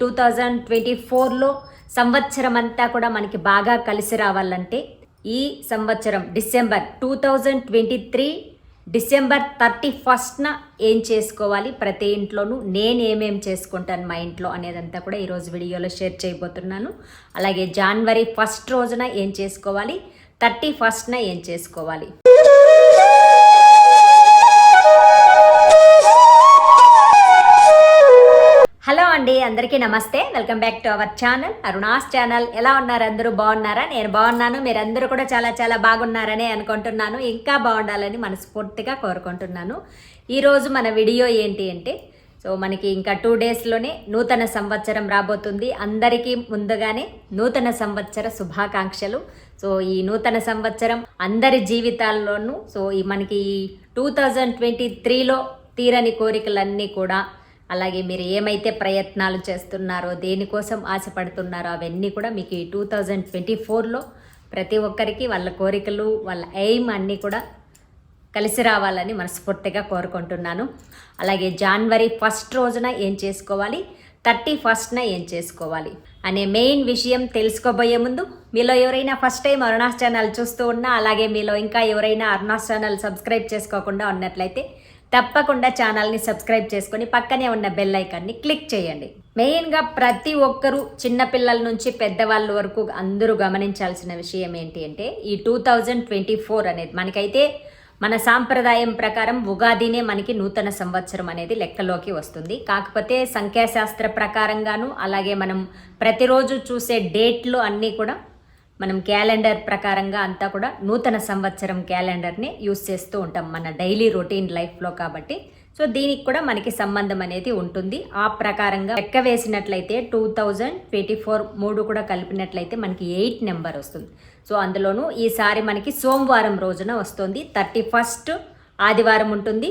Two thousand twenty ఫోర్లో సంవత్సరం అంతా కూడా మనకి బాగా కలిసి రావాలంటే ఈ సంవత్సరం December two thousand twenty three December thirty ఫస్ట్న ఏం చేసుకోవాలి? ప్రతి ఇంట్లోనూ నేను ఏమేం చేసుకుంటాను మా ఇంట్లో అనేదంతా కూడా ఈరోజు వీడియోలో షేర్ చేయబోతున్నాను. అలాగే జనవరి ఫస్ట్ రోజున ఏం చేసుకోవాలి? థర్టీ ఫస్ట్న ఏం చేసుకోవాలి? అండి అందరికీ నమస్తే. Welcome back to our channel Aruna's channel. ఎలా ఉన్నారు? అందరూ బాగున్నారా? నేను బాగున్నాను. మీరందరూ కూడా చాలా చాలా బాగున్నారని అనుకుంటున్నాను. ఇంకా బాగుండాలని మనస్ఫూర్తిగా కోరుకుంటున్నాను. ఈరోజు మన వీడియో ఏంటి అంటే సో మనకి ఇంకా టూ డేస్లోనే నూతన సంవత్సరం రాబోతుంది. అందరికీ ముందుగానే నూతన సంవత్సర శుభాకాంక్షలు. సో ఈ నూతన సంవత్సరం అందరి జీవితాల్లోనూ సో ఈ మనకి టూ థౌజండ్ ట్వంటీ త్రీలో తీరని కోరికలన్నీ కూడా అలాగే మీరు ఏమైతే ప్రయత్నాలు చేస్తున్నారో దేనికోసం ఆశపడుతున్నారో అవన్నీ కూడా మీకు ఈ టూ థౌజండ్ ట్వంటీ ఫోర్లో ప్రతి ఒక్కరికి వాళ్ళ కోరికలు వాళ్ళ ఎయిమ్ అన్నీ కూడా కలిసి రావాలని మనస్ఫూర్తిగా కోరుకుంటున్నాను. అలాగే జనవరి ఫస్ట్ రోజున ఏం చేసుకోవాలి? థర్టీ ఫస్ట్న ఏం చేసుకోవాలి? అనే మెయిన్ విషయం తెలుసుకోబోయే ముందు మీలో ఎవరైనా ఫస్ట్ టైం అరుణాస్ ఛానల్ చూస్తూ ఉన్నా అలాగే మీలో ఇంకా ఎవరైనా అరుణాస్ ఛానల్ సబ్స్క్రైబ్ చేసుకోకుండా ఉన్నట్లయితే తప్పకుండా ఛానల్ని సబ్స్క్రైబ్ చేసుకొని పక్కనే ఉన్న బెల్ ఐకాన్ని క్లిక్ చేయండి. మెయిన్గా ప్రతి ఒక్కరూ చిన్నపిల్లల నుంచి పెద్దవాళ్ళ వరకు అందరూ గమనించాల్సిన విషయం ఏంటి అంటే ఈ టూ థౌజండ్ ట్వంటీ ఫోర్ అనేది మనకైతే మన సాంప్రదాయం ప్రకారం ఉగాదినే మనకి నూతన సంవత్సరం అనేది లెక్కలోకి వస్తుంది. కాకపోతే సంఖ్యాశాస్త్ర ప్రకారంగాను అలాగే మనం ప్రతిరోజు చూసే డేట్లు అన్నీ కూడా మనం క్యాలెండర్ ప్రకారంగా అంతా కూడా నూతన సంవత్సరం క్యాలెండర్ని యూస్ చేస్తూ ఉంటాం మన డైలీ రొటీన్ లైఫ్లో కాబట్టి. సో దీనికి కూడా మనకి సంబంధం అనేది ఉంటుంది. ఆ ప్రకారంగా లెక్క వేసినట్లయితే టూ థౌజండ్ ట్వంటీ ఫోర్ మూడు కూడా కలిపినట్లయితే మనకి ఎయిట్ నెంబర్ వస్తుంది. సో అందులోనూ ఈసారి మనకి సోమవారం రోజున వస్తుంది. థర్టీ ఫస్ట్ ఆదివారం ఉంటుంది.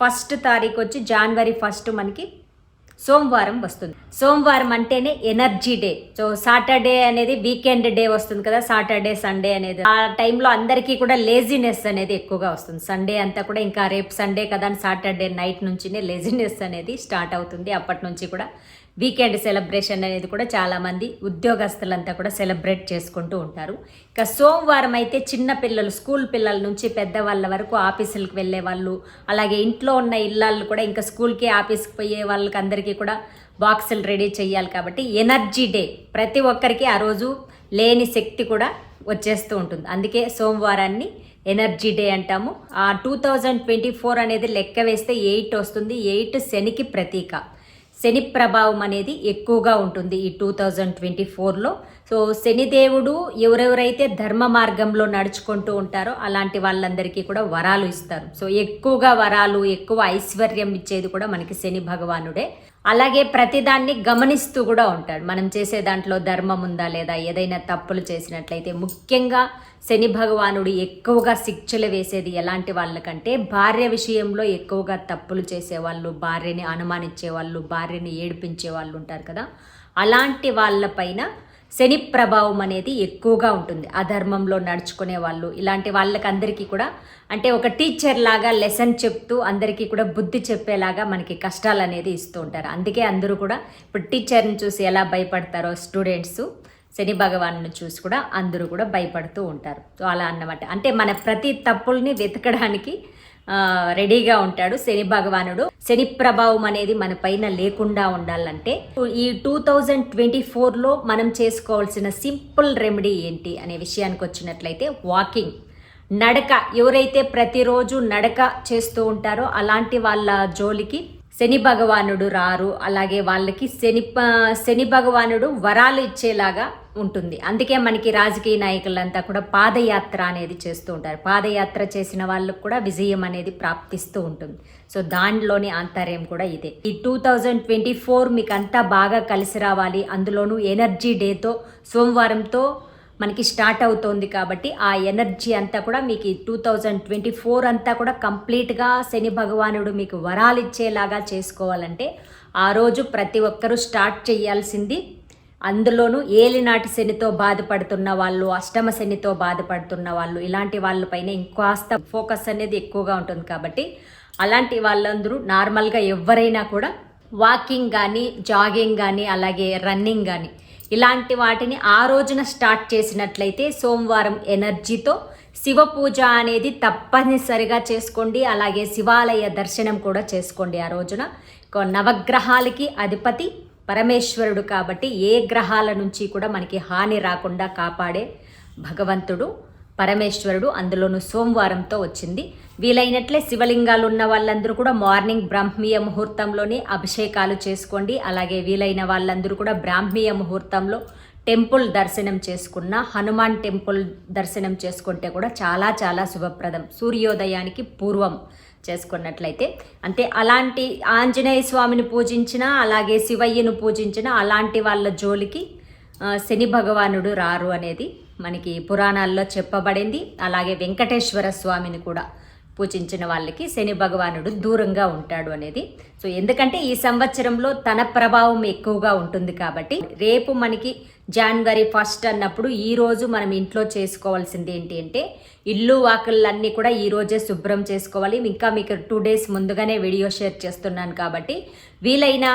ఫస్ట్ తారీఖు వచ్చి జనవరి ఫస్ట్ మనకి సోమవారం వస్తుంది. సోమవారం అంటేనే ఎనర్జీ డే. సో సాటర్డే అనేది వీకెండ్ డే వస్తుంది కదా సాటర్డే సండే అనేది. ఆ టైంలో అందరికీ కూడా లేజినెస్ అనేది ఎక్కువగా వస్తుంది. సండే అంతా కూడా ఇంకా రేపు సండే కదా అని సాటర్డే నైట్ నుంచినే లేజినెస్ అనేది స్టార్ట్ అవుతుంది. అప్పటి నుంచి కూడా వీకెండ్ సెలబ్రేషన్ అనేది కూడా చాలామంది ఉద్యోగస్తులంతా కూడా సెలబ్రేట్ చేసుకుంటూ ఉంటారు. ఇక సోమవారం అయితే చిన్న పిల్లలు స్కూల్ పిల్లల నుంచి పెద్దవాళ్ళ వరకు ఆఫీసులకు వెళ్ళే వాళ్ళు అలాగే ఇంట్లో ఉన్న ఇళ్ళల్లో కూడా ఇంకా స్కూల్కి ఆఫీస్కి పోయే వాళ్ళకి అందరికీ కూడా బాక్సులు రెడీ చేయాలి కాబట్టి ఎనర్జీ డే ప్రతి ఒక్కరికి ఆ రోజు లేని శక్తి కూడా వచ్చేస్తూ ఉంటుంది. అందుకే సోమవారాన్ని ఎనర్జీ డే అంటాము. ఆ టూ థౌజండ్ ట్వంటీ ఫోర్ అనేది లెక్క వేస్తే ఎయిట్ వస్తుంది. ఎయిట్ శనికి ప్రతీక. శని ప్రభావం అనేది ఎక్కువగా ఉంటుంది ఈ టూ థౌజండ్ ట్వంటీ ఫోర్లో సో శనిదేవుడు ఎవరెవరైతే ధర్మ మార్గంలో నడుచుకుంటూ ఉంటారో అలాంటి వాళ్ళందరికీ కూడా వరాలు ఇస్తారు. సో ఎక్కువగా వరాలు ఎక్కువ ఐశ్వర్యం ఇచ్చేది కూడా మనకి శని భగవానుడే. అలాగే ప్రతిదాన్ని గమనిస్తూ కూడా ఉంటాడు. మనం చేసే దాంట్లో ధర్మం ఉందా లేదా ఏదైనా తప్పులు చేసినట్లయితే ముఖ్యంగా శని భగవానుడు ఎక్కువగా శిక్షలు వేసేది ఎలాంటి వాళ్ళకంటే భార్య విషయంలో ఎక్కువగా తప్పులు చేసేవాళ్ళు భార్యని అనుమానించే వాళ్ళు భార్యని ఏడిపించే వాళ్ళు ఉంటారు కదా. అలాంటి వాళ్ళపైన శని ప్రభావం అనేది ఎక్కువగా ఉంటుంది. అధర్మంలో నడుచుకునే వాళ్ళు ఇలాంటి వాళ్ళకి అందరికీ కూడా అంటే ఒక టీచర్ లాగా లెసన్ చెప్తూ అందరికీ కూడా బుద్ధి చెప్పేలాగా మనకి కష్టాలు అనేది ఇస్తూ ఉంటారు. అందుకే అందరూ కూడా ఇప్పుడు టీచర్ని చూసి ఎలా భయపడతారో స్టూడెంట్స్ శని భగవాను చూసి కూడా అందరూ కూడా భయపడుతూ ఉంటారు. సో అలా అన్నమాట. అంటే మన ప్రతి తప్పుల్ని వెతకడానికి రెడీగా ఉంటాడు శని భగవానుడు. శని ప్రభావం అనేది మన పైన లేకుండా ఉండాలంటే ఈ టూ థౌజండ్ ట్వంటీ ఫోర్లో మనం చేసుకోవాల్సిన సింపుల్ రెమెడీ ఏంటి అనే విషయానికి వచ్చినట్లయితే వాకింగ్. నడక ఎవరైతే ప్రతిరోజు నడక చేస్తూ ఉంటారో అలాంటి వాళ్ళ జోలికి శని భగవానుడు రారు అలాగే వాళ్ళకి శని శని భగవానుడు వరాలు ఇచ్చేలాగా ఉంటుంది. అందుకే మనకి రాజకీయ నాయకులంతా కూడా పాదయాత్ర అనేది చేస్తూ ఉంటారు. పాదయాత్ర చేసిన వాళ్ళకు కూడా విజయం అనేది ప్రాప్తిస్తూ ఉంటుంది. సో దానిలోని ఆంతర్యం కూడా ఇదే. ఈ టూ థౌజండ్ ట్వంటీ ఫోర్ మీకు అంతా బాగా కలిసి రావాలి. అందులోనూ ఎనర్జీ డేతో సోమవారంతో మనకి స్టార్ట్ అవుతోంది కాబట్టి ఆ ఎనర్జీ అంతా కూడా మీకు టూ థౌజండ్ ట్వంటీ ఫోర్ అంతా కూడా కంప్లీట్గా శని భగవానుడు మీకు వరాలు ఇచ్చేలాగా చేసుకోవాలంటే ఆ రోజు ప్రతి ఒక్కరూ స్టార్ట్ చేయాల్సింది అందులోనూ ఏలినాటి శనితో బాధపడుతున్న వాళ్ళు అష్టమ శనితో బాధపడుతున్న వాళ్ళు ఇలాంటి వాళ్ళపైన ఇంకాస్త ఫోకస్ అనేది ఎక్కువగా ఉంటుంది కాబట్టి అలాంటి వాళ్ళందరూ నార్మల్గా ఎవరైనా కూడా వాకింగ్ కానీ జాగింగ్ కానీ అలాగే రన్నింగ్ కానీ ఇలాంటి వాటిని ఆ రోజున స్టార్ట్ చేసినట్లయితే సోమవారం ఎనర్జీతో శివ పూజ అనేది తప్పనిసరిగా చేసుకోండి. అలాగే శివాలయ దర్శనం కూడా చేసుకోండి ఆ రోజున. నవగ్రహాలకి అధిపతి పరమేశ్వరుడు కాబట్టి ఏ గ్రహాల నుంచి కూడా మనకి హాని రాకుండా కాపాడే భగవంతుడు. పరమేశ్వరుడు అందులోను సోమవారంతో వచ్చింది. వీలైనట్లే శివలింగాలు ఉన్న వాళ్ళందరూ కూడా మార్నింగ్ బ్రాహ్మీయ ముహూర్తంలోనే అభిషేకాలు చేసుకోండి. అలాగే వీలైన వాళ్ళందరూ కూడా బ్రాహ్మీయ ముహూర్తంలో టెంపుల్ దర్శనం చేసుకున్న హనుమాన్ టెంపుల్ దర్శనం చేసుకుంటే కూడా చాలా చాలా శుభప్రదం. సూర్యోదయానికి పూర్వం చేసుకున్నట్లయితే. అంటే అలాంటి ఆంజనేయ స్వామిని పూజించిన అలాగే శివయ్యను పూజించిన అలాంటి వాళ్ళ జోలికి శని భగవానుడు రారు అనేది మనకి పురాణాల్లో చెప్పబడింది. అలాగే వెంకటేశ్వర స్వామిని కూడా పూజించిన వాళ్ళకి శని భగవానుడు దూరంగా ఉంటాడు అనేది. సో ఎందుకంటే ఈ సంవత్సరంలో తన ప్రభావం ఎక్కువగా ఉంటుంది కాబట్టి రేపు మనకి జనవరి ఫస్ట్ అన్నప్పుడు ఈ రోజు మనం ఇంట్లో చేసుకోవాల్సింది ఏంటి అంటే ఇల్లు వాకిళ్ళన్నీ కూడా ఈ రోజే శుభ్రం చేసుకోవాలి. ఇంకా మీకు టూ డేస్ ముందుగానే వీడియో షేర్ చేస్తున్నాను కాబట్టి వీలైన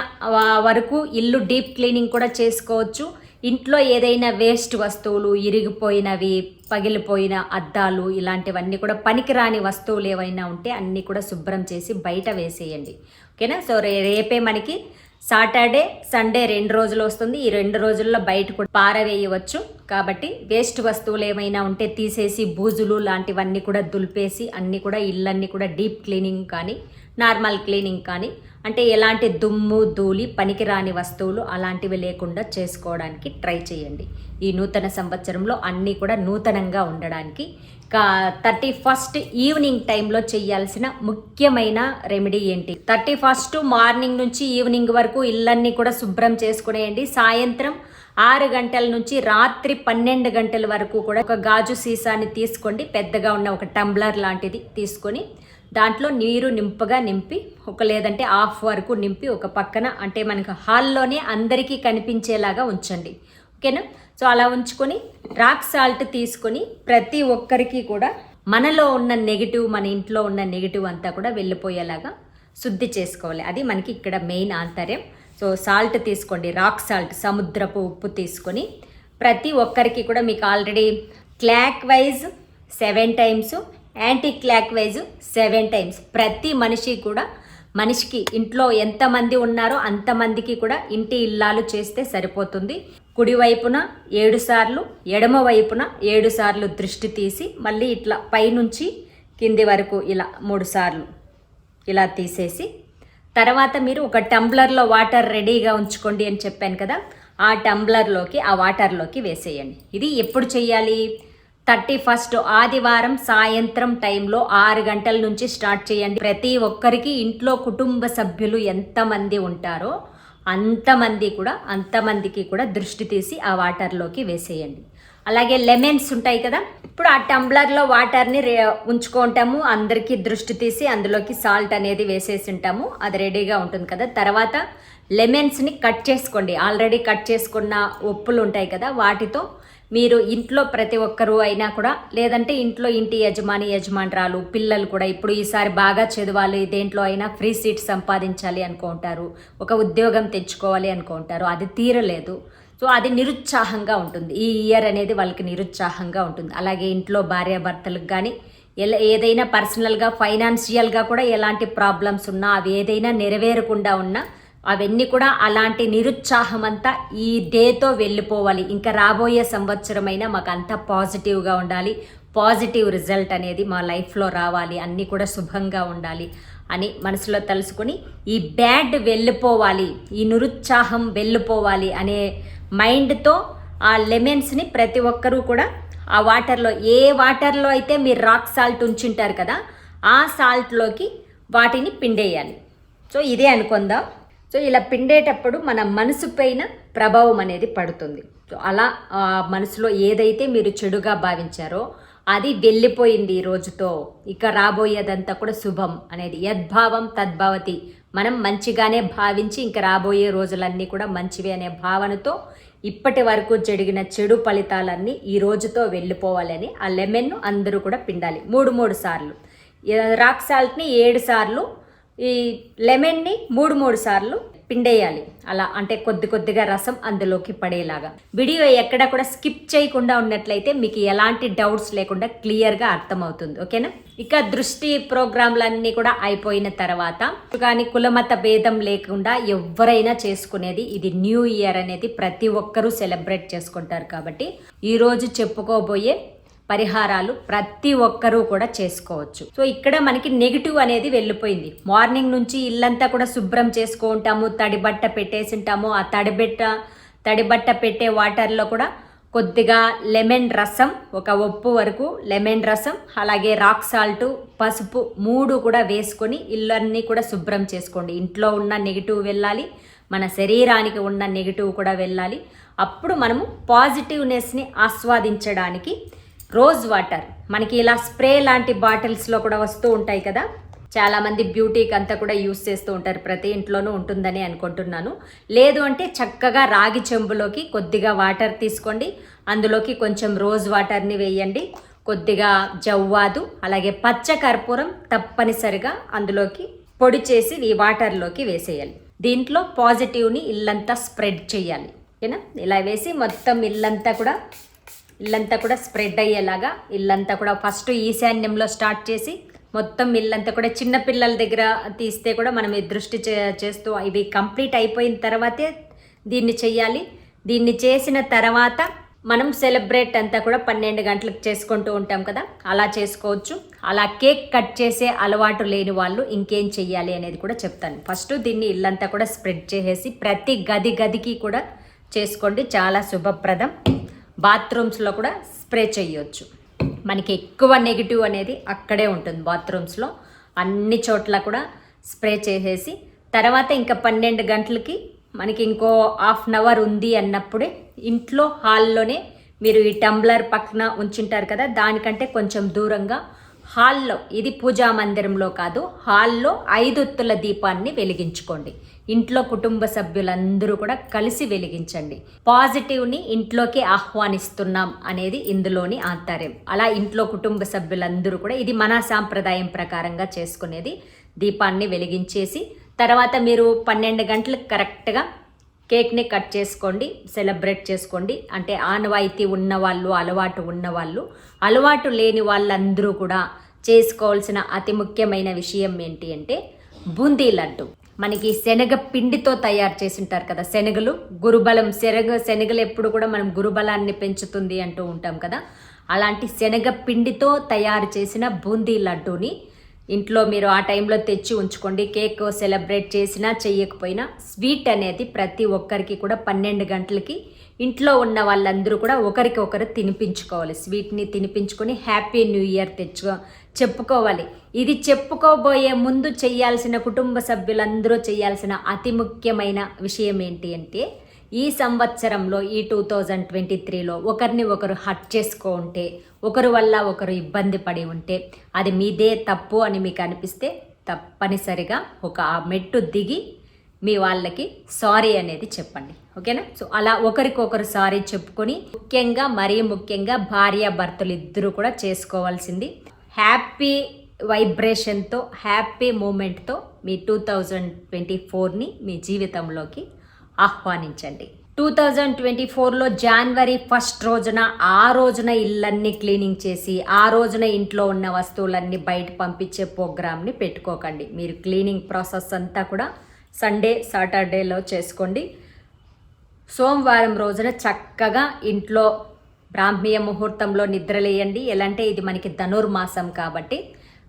వరకు ఇల్లు డీప్ క్లీనింగ్ కూడా చేసుకోవచ్చు. ఇంట్లో ఏదైనా వేస్ట్ వస్తువులు ఇరిగిపోయినవి పగిలిపోయిన అద్దాలు ఇలాంటివన్నీ కూడా పనికిరాని వస్తువులు ఏవైనా ఉంటే అన్నీ కూడా శుభ్రం చేసి బయట వేసేయండి. ఓకేనా? సో రే రేపే మనకి సాటర్డే సండే రెండు రోజులు వస్తుంది. ఈ రెండు రోజుల్లో బయట కూడా పారవేయవచ్చు. కాబట్టి వేస్ట్ వస్తువులు ఏమైనా ఉంటే తీసేసి బూజులు లాంటివన్నీ కూడా దులిపేసి అన్నీ కూడా ఇళ్ళన్నీ కూడా డీప్ క్లీనింగ్ కానీ నార్మల్ క్లీనింగ్ కానీ అంటే ఎలాంటి దుమ్ము ధూళి పనికిరాని వస్తువులు అలాంటివి లేకుండా చేసుకోవడానికి ట్రై చేయండి. ఈ నూతన సంవత్సరంలో అన్నీ కూడా నూతనంగా ఉండడానికి. కా థర్టీ ఫస్ట్ ఈవినింగ్ టైంలో చేయాల్సిన ముఖ్యమైన రెమెడీ ఏంటి? థర్టీ ఫస్ట్ మార్నింగ్ నుంచి ఈవినింగ్ వరకు ఇళ్ళన్నీ కూడా శుభ్రం చేసుకునేయండి. సాయంత్రం ఆరు గంటల నుంచి రాత్రి పన్నెండు గంటల వరకు కూడా ఒక గాజు సీసాని తీసుకోండి. పెద్దగా ఉన్న ఒక టంబ్లర్ లాంటిది తీసుకొని దాంట్లో నీరు నింపగా నింపి ఒక లేదంటే హాఫ్ వరకు నింపి ఒక పక్కన అంటే మనకు హాల్లోనే అందరికీ కనిపించేలాగా ఉంచండి. ఓకేనా? సో అలా ఉంచుకొని రాక్ సాల్ట్ తీసుకొని ప్రతి ఒక్కరికి కూడా మనలో ఉన్న నెగిటివ్ మన ఇంట్లో ఉన్న నెగిటివ్ అంతా కూడా వెళ్ళిపోయేలాగా శుద్ధి చేసుకోవాలి. అది మనకి ఇక్కడ మెయిన్ ఆంతర్యం. సో సాల్ట్ తీసుకోండి రాక్ సాల్ట్ సముద్రపు ఉప్పు తీసుకొని ప్రతి ఒక్కరికి కూడా మీకు already clockwise seven times anticlockwise seven times ప్రతి మనిషి కూడా మనిషికి ఇంట్లో ఎంతమంది ఉన్నారో అంతమందికి కూడా ఇంటి ఇల్లాలు చేస్తే సరిపోతుంది. కుడివైపున ఏడు సార్లు ఎడమ వైపున ఏడు సార్లు దృష్టి తీసి మళ్ళీ ఇట్లా పైనుంచి కింది వరకు ఇలా మూడు సార్లు ఇలా తీసేసి తర్వాత మీరు ఒక టంబ్లర్లో వాటర్ రెడీగా ఉంచుకోండి అని చెప్పాను కదా ఆ టంబ్లర్లోకి ఆ వాటర్లోకి వేసేయండి. ఇది ఎప్పుడు చేయాలి థర్టీ ఫస్ట్ ఆదివారం సాయంత్రం టైంలో ఆరు గంటల నుంచి స్టార్ట్ చేయండి. ప్రతి ఒక్కరికి ఇంట్లో కుటుంబ సభ్యులు ఎంతమంది ఉంటారో అంతమంది కూడా అంతమందికి కూడా దృష్టి తీసి ఆ వాటర్లోకి వేసేయండి. అలాగే లెమన్స్ ఉంటాయి కదా ఇప్పుడు ఆ టంబ్లర్లో వాటర్ని రే ఉంచుకుంటాము అందరికీ దృష్టి తీసి అందులోకి సాల్ట్ అనేది వేసేసి ఉంటాము అది రెడీగా ఉంటుంది కదా. తర్వాత లెమన్స్ని కట్ చేసుకోండి. ఆల్రెడీ కట్ చేసుకున్న ఉప్పులు ఉంటాయి కదా వాటితో మీరు ఇంట్లో ప్రతి ఒక్కరూ అయినా కూడా లేదంటే ఇంట్లో ఇంటి యజమాని యజమానురాలు పిల్లలు కూడా ఇప్పుడు ఈసారి బాగా చదవాలి దేంట్లో అయినా ఫ్రీ సీట్ సంపాదించాలి అనుకుంటారు ఒక ఉద్యోగం తెచ్చుకోవాలి అనుకుంటారు అది తీరలేదు. సో అది నిరుత్సాహంగా ఉంటుంది. ఈ ఇయర్ అనేది వాళ్ళకి నిరుత్సాహంగా ఉంటుంది. అలాగే ఇంట్లో భార్యాభర్తలకు కానీ ఎలా ఏదైనా పర్సనల్గా ఫైనాన్షియల్గా కూడా ఎలాంటి ప్రాబ్లమ్స్ ఉన్నా అవి ఏదైనా నెరవేరకుండా ఉన్నా అవన్నీ కూడా అలాంటి నిరుత్సాహం అంతా ఈ డేతో వెళ్ళిపోవాలి. ఇంకా రాబోయే సంవత్సరమైనా మాకు అంతా పాజిటివ్గా ఉండాలి. పాజిటివ్ రిజల్ట్ అనేది మా లైఫ్లో రావాలి. అన్నీ కూడా శుభంగా ఉండాలి అని మనసులో తలుసుకుని ఈ బ్యాడ్ వెళ్ళిపోవాలి ఈ నిరుత్సాహం వెళ్ళిపోవాలి అనే మైండ్తో ఆ లెమన్స్ని ప్రతి ఒక్కరూ కూడా ఆ వాటర్లో ఏ వాటర్లో అయితే మీరు రాక్ సాల్ట్ ఉంచుంటారు కదా ఆ సాల్ట్లోకి వాటిని పిండేయాలి. సో ఇదే అనుకుందాం. సో ఇలా పిండేటప్పుడు మన మనసు పైన ప్రభావం అనేది పడుతుంది. సో అలా మనసులో ఏదైతే మీరు చెడుగా భావించారో అది వెళ్ళిపోయింది ఈ రోజుతో. ఇక రాబోయేదంతా కూడా శుభం అనేది. యద్భావం తద్భవతి. మనం మంచిగానే భావించి ఇంకా రాబోయే రోజులన్నీ కూడా మంచివి అనే భావనతో ఇప్పటి వరకు జరిగిన చెడు ఫలితాలన్నీ ఈ రోజుతో వెళ్ళిపోవాలని ఆ లెమన్ను అందరూ కూడా పిండాలి. మూడు మూడు సార్లు. రాక్ సాల్ట్ని ఏడు సార్లు ఈ లెమన్ని మూడు మూడు సార్లు పిండేయాలి. అలా అంటే కొద్ది కొద్దిగా రసం అందులోకి పడేలాగా. వీడియో ఎక్కడ కూడా స్కిప్ చేయకుండా ఉన్నట్లయితే మీకు ఎలాంటి డౌట్స్ లేకుండా క్లియర్గా అర్థమవుతుంది. ఓకేనా? ఇక దృష్టి ప్రోగ్రాంలన్నీ కూడా అయిపోయిన తర్వాత కానీ కులమత భేదం లేకుండా ఎవరైనా చేసుకునేది ఇది న్యూ ఇయర్ అనేది ప్రతి ఒక్కరూ సెలబ్రేట్ చేసుకుంటారు కాబట్టి ఈరోజు చెప్పుకోబోయే పరిహారాలు ప్రతి ఒక్కరూ కూడా చేసుకోవచ్చు. సో ఇక్కడ మనకి నెగిటివ్ అనేది వెళ్ళిపోయింది. మార్నింగ్ నుంచి ఇల్లంతా కూడా శుభ్రం చేసుకుంటాము తడిబట్ట పెట్టేసింటాము. ఆ తడిబెట్ట తడిబట్ట పెట్టే వాటర్లో కూడా కొద్దిగా లెమన్ రసం ఒక ఉప్పు వరకు లెమన్ రసం అలాగే రాక్ సాల్ట్ పసుపు మూడు కూడా వేసుకొని ఇల్లన్నీ కూడా శుభ్రం చేసుకోండి. ఇంట్లో ఉన్న నెగిటివ్ వెళ్ళాలి మన శరీరానికి ఉన్న నెగిటివ్ కూడా వెళ్ళాలి. అప్పుడు మనము పాజిటివ్నెస్ని ఆస్వాదించడానికి రోజ్ వాటర్. మనకి ఇలా స్ప్రే లాంటి బాటిల్స్లో కూడా వస్తూ ఉంటాయి కదా. చాలామంది బ్యూటీకి అంతా కూడా యూస్ చేస్తూ ఉంటారు. ప్రతి ఇంట్లోనూ ఉంటుందని అనుకుంటున్నాను. లేదు అంటే చక్కగా రాగి చెంబులోకి కొద్దిగా వాటర్ తీసుకోండి. అందులోకి కొంచెం రోజ్ వాటర్ని వేయండి. కొద్దిగా జవ్వాదు అలాగే పచ్చ కర్పూరం తప్పనిసరిగా అందులోకి పొడి చేసి ఈ వాటర్లోకి వేసేయాలి. దీంట్లో పాజిటివ్ని ఇల్లంతా స్ప్రెడ్ చేయాలి. ఓకేనా ఇలా వేసి మొత్తం ఇల్లంతా కూడా ఇల్లంతా కూడా స్ప్రెడ్ అయ్యేలాగా ఇల్లంతా కూడా ఫస్ట్ ఈశాన్యంలో స్టార్ట్ చేసి మొత్తం ఇల్లంతా కూడా చిన్న పిల్లల దగ్గర తీస్తే కూడా మనం దృష్టి చే- చేస్తూ ఇవి కంప్లీట్ అయిపోయిన తర్వాతే దీన్ని చేయాలి దీన్ని చేసిన తర్వాత మనం సెలబ్రేట్ అంతా కూడా పన్నెండు గంటలకు చేసుకుంటూ ఉంటాం కదా. అలా చేసుకోవచ్చు. అలా కేక్ కట్ చేసే అలవాటు లేని వాళ్ళు ఇంకేం చెయ్యాలి అనేది కూడా చెప్తాను. ఫస్ట్ దీన్ని ఇల్లంతా కూడా స్ప్రెడ్ చేసేసి ప్రతి గది గదికి కూడా చేసుకోండి. చాలా శుభప్రదం. బాత్రూమ్స్లో కూడా స్ప్రే చేయొచ్చు. మనకి ఎక్కువ నెగిటివ్ అనేది అక్కడే ఉంటుంది బాత్రూమ్స్లో. అన్ని చోట్ల కూడా స్ప్రే చేసేసి తర్వాత ఇంకా పన్నెండు గంటలకి మనకి ఇంకో హాఫ్ అన్ అవర్ ఉంది అన్నప్పుడే ఇంట్లో హాల్లోనే మీరు ఈ టంబ్లర్ పక్కన ఉంచుంటారు కదా దానికంటే కొంచెం దూరంగా హాల్లో ఇది పూజా మందిరంలో కాదు హాల్లో ఐదొత్తుల దీపాన్ని వెలిగించుకోండి. ఇంట్లో కుటుంబ సభ్యులందరూ కూడా కలిసి వెలిగించండి. పాజిటివ్ని ఇంట్లోకి ఆహ్వానిస్తున్నాం అనేది ఇందులోని ఆంతర్యం. అలా ఇంట్లో కుటుంబ సభ్యులందరూ కూడా ఇది మన సాంప్రదాయం ప్రకారంగా చేసుకునేది. దీపాన్ని వెలిగించేసి తర్వాత మీరు పన్నెండు గంటలకు కరెక్ట్గా కేక్ని కట్ చేసుకోండి సెలబ్రేట్ చేసుకోండి. అంటే ఆనవాయితీ ఉన్నవాళ్ళు అలవాటు ఉన్నవాళ్ళు అలవాటు లేని వాళ్ళందరూ కూడా చేసుకోవాల్సిన అతి ముఖ్యమైన విషయం ఏంటి అంటే బూందీ లడ్డు. మనకి శనగ పిండితో తయారు చేసి ఉంటారు కదా శనగలు. గురుబలం శనగ శనగలు ఎప్పుడు కూడా మనం గురుబలాన్ని పెంచుతుంది అంటూ ఉంటాం కదా. అలాంటి శనగ పిండితో తయారు చేసిన బూందీ లడ్డూని ఇంట్లో మీరు ఆ టైంలో తెచ్చి ఉంచుకోండి. కేక్ సెలబ్రేట్ చేసినా చెయ్యకపోయినా స్వీట్ అనేది ప్రతి ఒక్కరికి కూడా పన్నెండు గంటలకి ఇంట్లో ఉన్న వాళ్ళందరూ కూడా ఒకరికి ఒకరు తినిపించుకోవాలి. స్వీట్ని తినిపించుకొని హ్యాపీ న్యూ ఇయర్ తెచ్చుకో చెప్పుకోవాలి. ఇది చెప్పుకోబోయే ముందు చేయాల్సిన కుటుంబ సభ్యులందరూ చేయాల్సిన అతి ముఖ్యమైన విషయం ఏంటి అంటే ఈ సంవత్సరంలో ఈ టూ థౌజండ్ ట్వంటీ త్రీలో ఒకరిని ఒకరు హట్ చేసుకో ఉంటే ఒకరి వల్ల ఒకరు ఇబ్బంది పడి ఉంటే అది మీదే తప్పు అని మీకు అనిపిస్తే తప్పనిసరిగా ఒక ఆ మెట్టు దిగి మీ వాళ్ళకి సారీ అనేది చెప్పండి. ఓకేనా? సో అలా ఒకరికొకరు సారీ చెప్పుకొని ముఖ్యంగా మరీ ముఖ్యంగా భార్య భర్తలు ఇద్దరు కూడా చేసుకోవాల్సింది హ్యాపీ వైబ్రేషన్తో హ్యాపీ మూమెంట్తో మీ టూ థౌజండ్ ట్వంటీ ఫోర్ని మీ జీవితంలోకి ఆహ్వానించండి. టూ థౌజండ్ ట్వంటీ ఫోర్లో జనవరి ఫస్ట్ రోజున ఆ రోజున ఇళ్ళన్నీ క్లీనింగ్ చేసి ఆ రోజున ఇంట్లో ఉన్న వస్తువులన్నీ బయట పంపించే ప్రోగ్రామ్ని పెట్టుకోకండి. మీరు క్లీనింగ్ ప్రాసెస్ అంతా కూడా సండే సాటర్డేలో చేసుకోండి. సోమవారం రోజున చక్కగా ఇంట్లో బ్రాహ్మీయ ముహూర్తంలో నిద్రలేయండి. ఎలాంటే ఇది మనకి ధనుర్మాసం కాబట్టి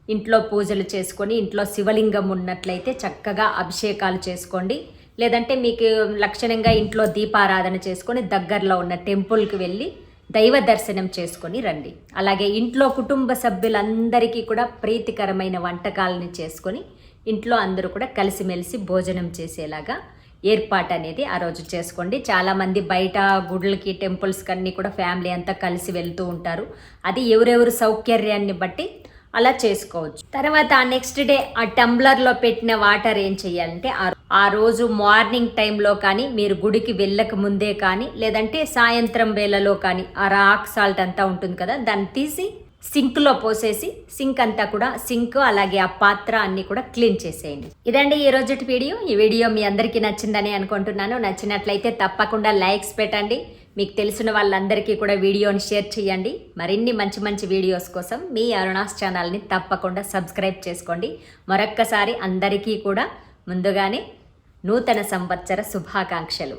ఇంట్లో పూజలు చేసుకొని ఇంట్లో శివలింగం ఉన్నట్లయితే చక్కగా అభిషేకాలు చేసుకోండి. లేదంటే మీకు లక్షణంగా ఇంట్లో దీపారాధన చేసుకొని దగ్గరలో ఉన్న టెంపుల్కి వెళ్ళి దైవ దర్శనం చేసుకొని రండి. అలాగే ఇంట్లో కుటుంబ సభ్యులందరికీ కూడా ప్రీతికరమైన వంటకాలని చేసుకొని ఇంట్లో అందరూ కూడా కలిసిమెలిసి భోజనం చేసేలాగా ఏర్పాటు అనేది ఆ రోజు చేసుకోండి. చాలామంది బయట గుడులకి టెంపుల్స్కి అన్నీ కూడా ఫ్యామిలీ అంతా కలిసి వెళ్తూ ఉంటారు. అది ఎవరెవరు సౌకర్యాన్ని బట్టి అలా చేసుకోవచ్చు. తర్వాత నెక్స్ట్ డే ఆ టంబ్లర్లో పెట్టిన వాటర్ ఏం చేయాలంటే ఆ రోజు మార్నింగ్ టైంలో కానీ మీరు గుడికి వెళ్ళక ముందే కానీ లేదంటే సాయంత్రం వేళలో కానీ ఆ రాక్ సాల్ట్ అంతా ఉంటుంది కదా దాన్ని తీసి సింక్లో పోసేసి సింక్ అంతా కూడా సింక్ అలాగే ఆ పాత్ర అన్ని కూడా క్లీన్ చేసేయండి. ఇదండి ఈ రోజుటి వీడియో. ఈ వీడియో మీ అందరికీ నచ్చిందని అనుకుంటున్నాను. నచ్చినట్లయితే తప్పకుండా లైక్స్ పెట్టండి. మీకు తెలిసిన వాళ్ళందరికీ కూడా వీడియోని షేర్ చేయండి. మరిన్ని మంచి మంచి వీడియోస్ కోసం మీ అరుణాస్ ఛానల్ని తప్పకుండా సబ్స్క్రైబ్ చేసుకోండి. మరొక్కసారి అందరికీ కూడా ముందుగానే నూతన సంవత్సర శుభాకాంక్షలు.